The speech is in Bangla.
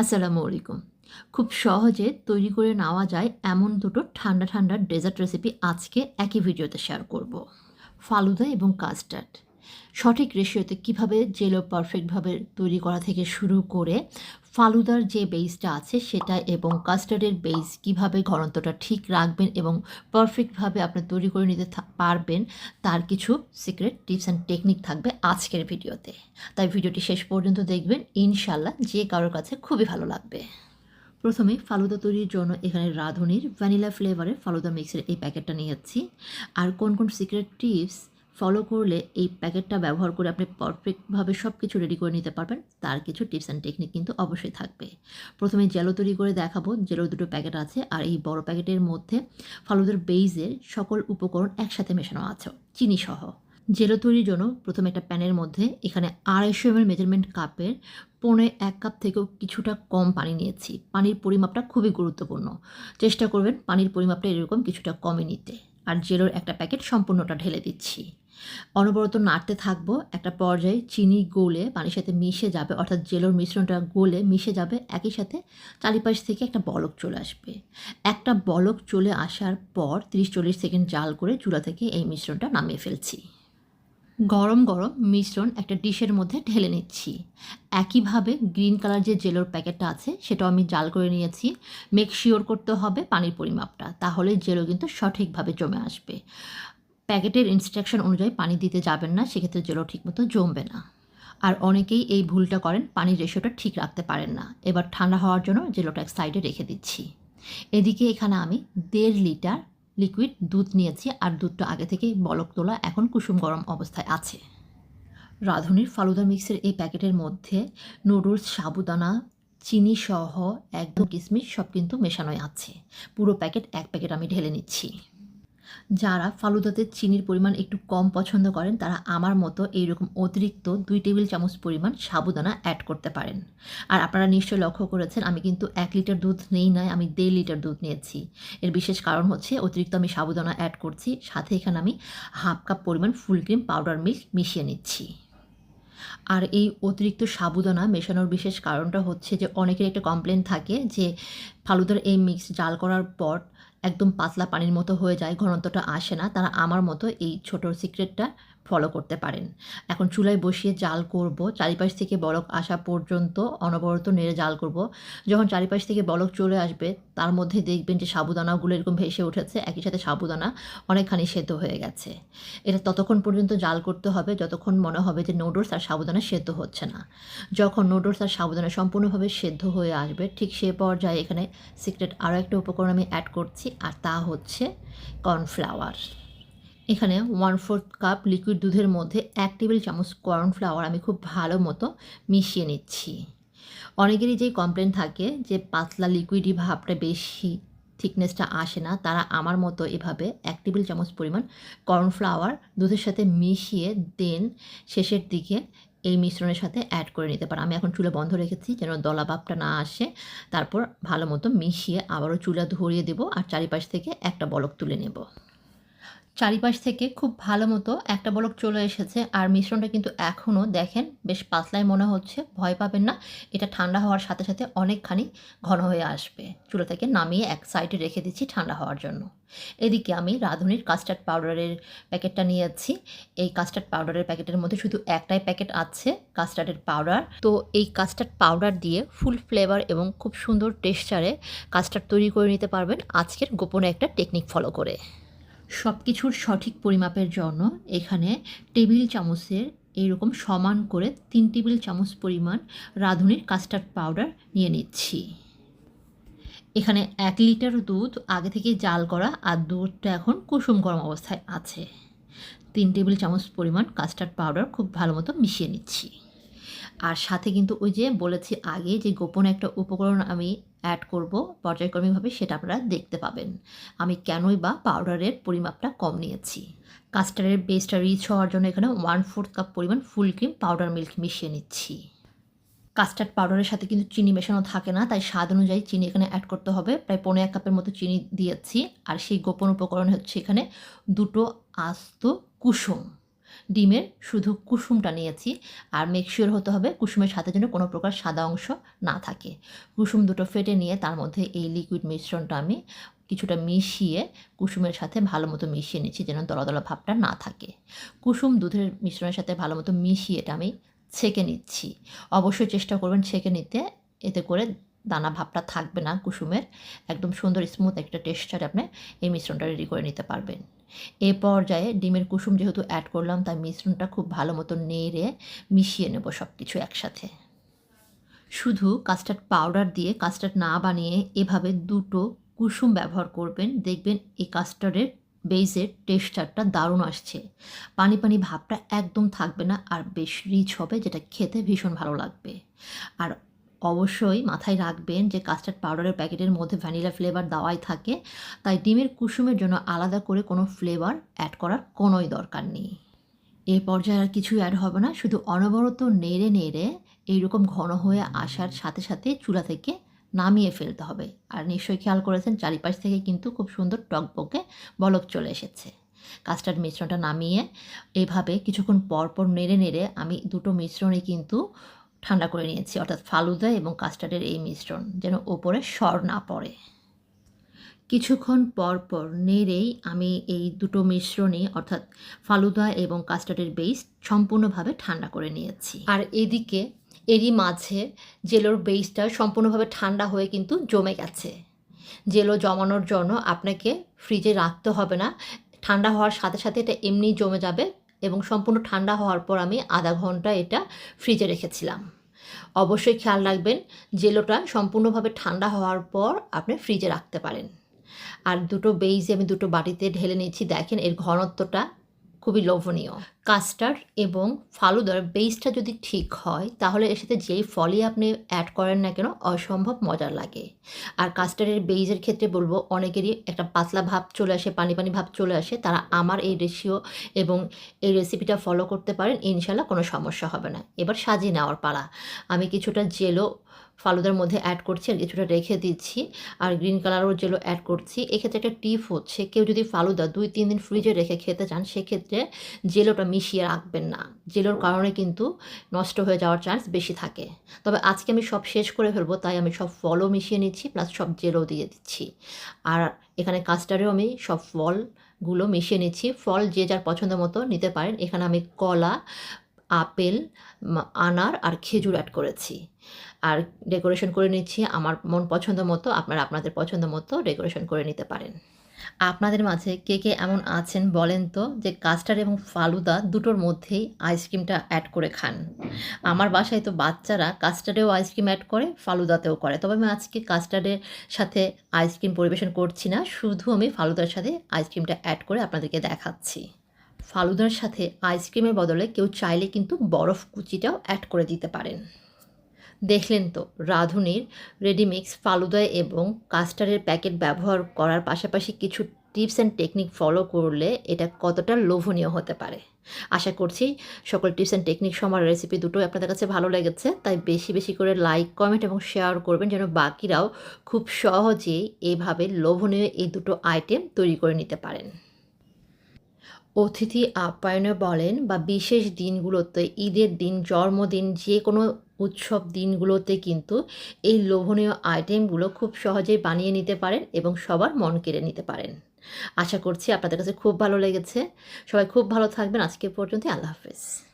আসসালামু আলাইকুম। খুব সহজে তৈরি করে নেওয়া যায় এমন দুটো ঠান্ডা ঠান্ডা ডেজার্ট রেসিপি আজকে একই ভিডিওতে শেয়ার করব। ফালুদা এবং কাস্টার্ড সঠিক রেশিওতে কীভাবে জেলো পারফেক্টভাবে তৈরি করা থেকে শুরু করে ফালুদার যে বেসটা আছে সেটা এবং কাস্টার্ডের বেস কীভাবে ঘনত্বটা ঠিক রাখবেন এবং পারফেক্টভাবে আপনি তৈরি করে নিতে পারবেন, তার কিছু সিক্রেট টিপস অ্যান্ড টেকনিক থাকবে আজকের ভিডিওতে। তাই ভিডিওটি শেষ পর্যন্ত দেখবেন ইনশাল্লাহ যে কারোর কাছে খুবই ভালো লাগবে। প্রথমে ফালুদা তৈরির জন্য এখানে রাঁধুনির ভ্যানিলা ফ্লেভারের ফালুদা মিক্সের এই প্যাকেটটা নিয়েছি আর কোন কোন সিক্রেট টিপস ফলো করলে এই প্যাকেটটা ব্যবহার করে আপনি পারফেক্টভাবে সব কিছু রেডি করে নিতে পারবেন। তার কিছু টিপস অ্যান্ড টেকনিক কিন্তু অবশ্যই থাকবে। প্রথমে জেলো তৈরি করে দেখাবো। জেলোর দুটো প্যাকেট আছে আর এই বড় প্যাকেটের মধ্যে ফালুদার বেইজের সকল উপকরণ একসাথে মেশানো আছে, চিনি সহ। জেলো তৈরির জন্য প্রথমে একটা প্যানের মধ্যে এখানে আড়াইশো এমএল মেজারমেন্ট কাপের পৌনে এক কাপ থেকেও কিছুটা কম পানি নিয়েছি। পানির পরিমাপটা খুবই গুরুত্বপূর্ণ। চেষ্টা করবেন পানির পরিমাপটা এরকম কিছুটা কমই নিতে। আর জেলোর একটা প্যাকেট সম্পূর্ণটা ঢেলে দিচ্ছি। অনবরত নাড়তে থাকব একটা পর্যায়ে চিনি গলে পানির সাথে মিশে যাবে, অর্থাৎ জেলোর মিশ্রণটা গলে মিশে যাবে, একই সাথে চারিপাশ থেকে একটা বলক চলে আসবে। একটা বলক চলে আসার পর তিরিশ চল্লিশ সেকেন্ড জাল করে চুলা থেকে এই মিশ্রণটা নামিয়ে ফেলছি। গরম গরম মিশ্রণ একটা ডিশের মধ্যে ঢেলে নিচ্ছি। একইভাবে গ্রিন কালার যে জেলোর প্যাকেটটা আছে, সেটাও আমি জাল করে নিয়েছি। মেক শিওর করতে হবে পানির পরিমাপটা, তাহলে জেলো কিন্তু সঠিকভাবে জমে আসবে। প্যাকেটের ইনস্ট্রাকশন অনুযায়ী পানি দিতে যাবেন না, সেক্ষেত্রে জেলো ঠিকমতো জমবে না। আর অনেকেই এই ভুলটা করেন, পানির রেশিওটা ঠিক রাখতে পারেন না। এবার ঠান্ডা হওয়ার জন্য জেলোটা এক সাইডে রেখে দিচ্ছি। এদিকে এখানে আমি দেড় লিটার লিকুইড দুধ নিয়েছি, আর দুধটা আগে থেকেই বলক তোলা এখন কুসুম গরম অবস্থায় আছে। রাঁধুনির ফালুদা মিক্সের এই প্যাকেটের মধ্যে নুডলস, সাবুদানা, চিনি সহ একদম কিশমিশ সব কিন্তু মেশানোই আছে। পুরো প্যাকেট এক প্যাকেট আমি ঢেলে নিচ্ছি। যারা ফালুদাতে চিনির পরিমাণ একটু কম পছন্দ করেন, তারা আমার মতো এইরকম অতিরিক্ত দুই টেবিল চামচ পরিমাণ সাবুদানা অ্যাড করতে পারেন। আর আপনারা নিশ্চয়ই লক্ষ্য করেছেন, আমি কিন্তু এক লিটার দুধ নেই নাই, আমি দেড় লিটার দুধ নিয়েছি। এর বিশেষ কারণ হচ্ছে, অতিরিক্ত আমি সাবুদানা অ্যাড করছি, সাথে এখানে আমি হাফ কাপ পরিমাণ ফুল ক্রিম পাউডার মিল্ক মিশিয়ে নিচ্ছি। আর এই অতিরিক্ত সাবুদানা মেশানোর বিশেষ কারণটা হচ্ছে যে অনেকের একটা কমপ্লেন থাকে যে ফালুদার এই মিক্স জাল করার পর একদম পাতলা পানির মতো হয়ে যায়, ঘনত্বটা আসে না। তারা আমার মতো এই ছোট সিক্রেটটা ফলো করতে পারেন। এখন চুলায় বসিয়ে জাল করব। চারিপাশ থেকে বলক আসা পর্যন্ত অনবরত নেড়ে জাল করব। যখন চারিপাশ থেকে বলক চলে আসবে, তার মধ্যে দেখবেন যে সাবুদানাগুলো এরকম ভেসে উঠেছে। একই সাথে সাবুদানা অনেকখানি সেদ্ধ হয়ে গেছে। এটা ততক্ষণ পর্যন্ত জাল করতে হবে। যতক্ষণ মনে হবে যে নুডলস আর সাবুদানা সেদ্ধ হচ্ছে না। যখন নুডলস আর সাবুদানা সম্পূর্ণভাবে সেদ্ধ হয়ে আসবে, ঠিক সে পর্যায়ে এখানে সিক্রেট আরও একটা উপকরণ আমি অ্যাড করছি, আর তা হচ্ছে কর্নফ্লাওয়ার এখানে ওয়ান ফোর্থ কাপ লিকুইড দুধের মধ্যে এক টেবিল চামচ কর্নফ্লাওয়ার আমি খুব ভালো মতো মিশিয়ে নিচ্ছি। অনেকেরই যেই কমপ্লেন থাকে যে পাতলা লিকুইডই ভাবটা বেশি থিকনেসটা আসে না, তারা আমার মতো এভাবে এক টেবিল চামচ পরিমাণ কর্নফ্লাওয়ার দুধের সাথে মিশিয়ে দেন শেষের দিকে এই মিশ্রণের সাথে অ্যাড করে নিতে পারে। আমি এখন চুলা বন্ধ রেখেছি যেন দলা বাপটা না আসে। তারপর ভালো মতো মিশিয়ে আবারও চুলা ধরিয়ে দেবো আর চারিপাশ থেকে একটা বলক তুলে নেব। চারিপাশ থেকে খুব ভালো মতো একটা বলক চলে এসেছে। আর মিশ্রণটা কিন্তু এখনও দেখেন বেশ পাতলাই মনে হচ্ছে, ভয় পাবেন না। এটা ঠান্ডা হওয়ার সাথে সাথে অনেকখানি ঘন হয়ে আসবে। চুলো থেকে নামিয়ে এক সাইডে রেখে দিচ্ছি ঠান্ডা হওয়ার জন্য। এদিকে আমি রাঁধুনির কাস্টার্ড পাউডারের প্যাকেটটা নিয়েছি। এই কাস্টার্ড পাউডারের প্যাকেটের মধ্যে শুধু একটাই প্যাকেট আছে কাস্টার্ডের পাউডার তো এই কাস্টার্ড পাউডার দিয়ে ফুল ফ্লেভার এবং খুব সুন্দর টেক্সচারে কাস্টার্ড তৈরি করে নিতে পারবেন। আজকের গোপনে একটা টেকনিক ফলো করে। সব কিছুর সঠিক পরিমাপের জন্য এখানে টেবিল চামচের এইরকম সমান করে তিন টেবিল চামচ পরিমাণ রাঁধুনির কাস্টার্ড পাউডার নিয়ে নিচ্ছি। এখানে এক লিটার দুধ আগে থেকে জাল করা আর দুধটা এখন কুসুম গরম অবস্থায় আছে। তিন টেবিল চামচ পরিমাণ কাস্টার্ড পাউডার খুব ভালো মতো মিশিয়ে নিচ্ছি। আর সাথে কিন্তু ওই যে বলেছি আগে যে গোপন একটা উপকরণ আমি অ্যাড করব পর্যায়ক্রমিকভাবে, সেটা আপনারা দেখতে পাবেন। আমি কেনই বা পাউডারের পরিমাপটা কম নিয়েছি। কাস্টার্ডের বেসটা রিচ হওয়ার জন্য এখানে ওয়ান ফোর্থ কাপ পরিমাণ ফুল ক্রিম পাউডার মিল্ক মিশিয়ে নিচ্ছি। কাস্টার্ড পাউডারের সাথে কিন্তু চিনি মেশানো থাকে না, তাই স্বাদ অনুযায়ী চিনি এখানে অ্যাড করতে হবে। প্রায় পনেরো এক কাপের মতো চিনি দিয়েছি, আর সেই গোপন উপকরণ হচ্ছে এখানে দুটো আস্ত কুসুম। ডিমের শুধু কুসুমটা নিয়েছি আর মেকশিওর হতে হবে কুসুমের সাথে যেন কোনো প্রকার সাদা অংশ না থাকে। কুসুম দুটো ফেটে নিয়ে তার মধ্যে এই লিকুইড মিশ্রণটা আমি কিছুটা মিশিয়ে কুসুমের সাথে ভালো মতো মিশিয়ে নিচ্ছি যেন দলা দলা ভাবটা না থাকে। কুসুম দুধের মিশ্রণের সাথে ভালো মতো মিশিয়ে এটা আমি ছেঁকে নিচ্ছি। অবশ্যই চেষ্টা করবেন ছেঁকে নিতে। এতে করে দানা ভাবটা থাকবে না কুসুমের। একদম সুন্দর স্মুথ একটা টেক্সচার আপনি এই মিশ্রণটা রেডি করে নিতে পারবেন। এ পর্যায়ে ডিমের কুসুম যেহেতু অ্যাড করলাম, তাই মিশ্রণটা খুব ভালো মতো নেড়ে মিশিয়ে নেব সব কিছু একসাথে। শুধু কাস্টার্ড পাউডার দিয়ে কাস্টার্ড না বানিয়ে এভাবে দুটো কুসুম ব্যবহার করবেন, দেখবেন এই কাস্টার্ডের বেসের টেক্সচারটা দারুণ আসছে। পানি পানি ভাবটা একদম থাকবে না আর বেশ রিচ হবে, যেটা খেতে ভীষণ ভালো লাগবে। আর অবশ্যই মাথায় রাখবেন যে কাস্টার্ড পাউডারের প্যাকেটের মধ্যে ভ্যানিলা ফ্লেভার দেওয়াই থাকে। তাই ডিমের কুসুমের জন্য আলাদা করে কোনো ফ্লেভার অ্যাড করার কোনোই দরকার নেই। এ পর্যায়ে আর কিছুই অ্যাড হবে না, শুধু অনবরত নেড়ে নেড়ে এইরকম ঘন হয়ে আসার সাথে সাথে চুলা থেকে নামিয়ে ফেলতে হবে। আর নিশ্চয়ই খেয়াল করেছেন, চারিপাশ থেকে কিন্তু খুব সুন্দর টকবকে বলক চলে এসেছে। কাস্টার্ড মিশ্রণটা নামিয়ে এইভাবে কিছুক্ষণ পর পর নেড়ে নেড়ে আমি দুটো মিশ্রণই কিন্তু ঠান্ডা করে নিয়েছি। অর্থাৎ ফালুদা এবং কাস্টার্ডের এই মিশ্রণ যেন ওপরে সর না পড়ে। কিছুক্ষণ পর পর নেড়েই আমি এই দুটো মিশ্রণই, অর্থাৎ ফালুদা এবং কাস্টার্ডের বেস সম্পূর্ণভাবে ঠান্ডা করে নিয়েছি। আর এদিকে এরই মাঝে জেলোর বেসটা সম্পূর্ণভাবে ঠান্ডা হয়ে কিন্তু জমে গেছে। জেলো জমানোর জন্য আপনাকে ফ্রিজে রাখতে হবে না। ঠান্ডা হওয়ার সাথে সাথে এটা এমনি জমে যাবে। এবং সম্পূর্ণ ঠান্ডা হওয়ার পর আমি আধা ঘণ্টা এটা ফ্রিজে রেখেছিলাম। অবশ্যই খেয়াল রাখবেন, জেলোটা সম্পূর্ণভাবে ঠান্ডা হওয়ার পর আপনি ফ্রিজে রাখতে পারেন। আর দুটো বেইজে আমি দুটো বাটিতে ঢেলে নিয়েছি দেখেন এর ঘনত্বটা খুবই লোভনীয়। কাস্টার্ড এবং ফালুদার বেসটা যদি ঠিক হয়, তাহলে এর সাথে যেই ফলই আপনি অ্যাড করেন না কেন, অসম্ভব মজার লাগে। আর কাস্টার্ডের বেইজের ক্ষেত্রে বলব, অনেকেরই একটা পাতলা ভাব চলে আসে, পানি পানি ভাব চলে আসে, তারা আমার এই রেশিও এবং এই রেসিপিটা ফলো করতে পারেন ইনশাল্লাহ কোনো সমস্যা হবে না। এবার সাজিয়ে নেওয়ার পালা। আমি কিছুটা জেলো ফালুদার মধ্যে অ্যাড করছি আর কিছুটা রেখে দিচ্ছি, আর গ্রিন কালারও জেলো অ্যাড করছি। এক্ষেত্রে একটা টিপ হচ্ছে, কেউ যদি ফালুদা দুই, তিন দিন ফ্রিজে রেখে খেতে চান, সেক্ষেত্রে জেলোটা মিশিয়ে রাখবেন না। জেলোর কারণে কিন্তু নষ্ট হয়ে যাওয়ার চান্স বেশি থাকে। তবে আজকে আমি সব শেষ করে ফেলব, তাই আমি সব ফলও মিশিয়ে নিচ্ছি প্লাস সব জেলো দিয়ে দিচ্ছি। আর এখানে কাস্টারেও আমি সব ফলগুলো মিশিয়ে নিচ্ছি। ফল যে যার পছন্দ মতো নিতে পারেন। এখানে আমি কলা, আপেল আনার আর খেজুর অ্যাড করেছি। আর ডেকোরেশন করে নিচ্ছি আমার মন পছন্দ মতো, আপনারা আপনাদের পছন্দ মতো ডেকোরেশন করে নিতে পারেন। আপনাদের মাঝে কে কে এমন আছেন বলেন তো যে কাস্টার্ড এবং ফালুদা দুটোর মধ্যেই আইসক্রিমটা অ্যাড করে খান। আমার বাসায় তো বাচ্চারা কাস্টার্ডেও আইসক্রিম অ্যাড করে, ফালুদাতেও করে। তবে আমি আজকে কাস্টার্ডের সাথে আইসক্রিম পরিবেশন করছি না, শুধু আমি ফালুদার সাথে আইসক্রিমটা অ্যাড করে আপনাদেরকে দেখাচ্ছি। ফালুদার সাথে আইসক্রিমের বদলে কেউ চাইলে কিন্তু বরফ কুচিটাও অ্যাড করে দিতে পারেন। দেখলেন তো, রাঁধুনির রেডিমিক্স ফালুদা এবং কাস্টারের প্যাকেট ব্যবহার করার পাশাপাশি কিছু টিপস অ্যান্ড টেকনিক ফলো করলে এটা কতটা লোভনীয় হতে পারে। আশা করছি সকল tips and technique summer recipe দুটোই আপনাদের কাছে ভালো লেগেছে, তাই বেশি বেশি করে লাইক কমেন্ট এবং শেয়ার করবেন যেন বাকিরাও খুব সহজেই এইভাবে লোভনীয় এই দুটো আইটেম তৈরি করে নিতে পারেন। অতিথি আপ্যায়নে বলেন, বা বিশেষ দিনগুলোতে, ঈদের দিন, জন্মদিন যে কোনো উৎসব দিনগুলোতে কিন্তু এই লোভনীয় আইটেমগুলো খুব সহজেই বানিয়ে নিতে পারেন এবং সবার মন কেড়ে নিতে পারেন। আশা করছি আপনাদের কাছে খুব ভালো লেগেছে। সবাই খুব ভালো থাকবেন। আজকে পর্যন্ত আল্লাহ হাফেজ।